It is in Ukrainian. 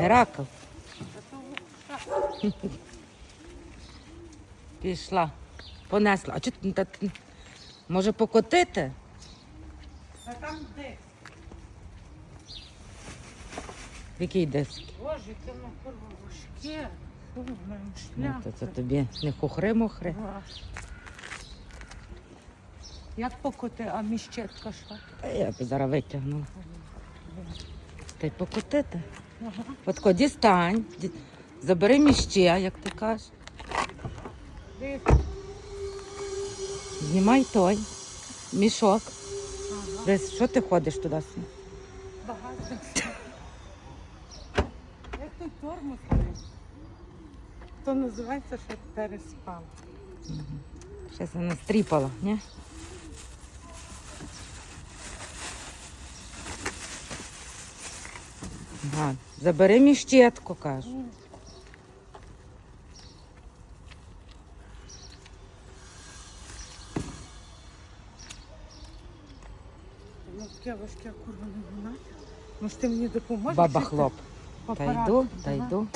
Геракл. Пішла. Понесла. А та, може покотити? А там де? Який диск? Боже, яке воно курва важке. Фу, в мене Ну, то це тобі не хухри-мухри. Як покоти, а міщетка що? Я б зараз витягнула. Та й покотити. Ага. Отко дістань, ді- забери міще, як ти кажеш. Знімай той мішок. Ага. Десь що ти ходиш туди? Багато. Як той тормоз? То називається, що переспав. Зараз вона стріпала, ні? Ага. Забери міщетку, кажу. Ну, таке важке курва не вона. Може, ти мені допоможеш? Баба хлоп. Та йду, та йду.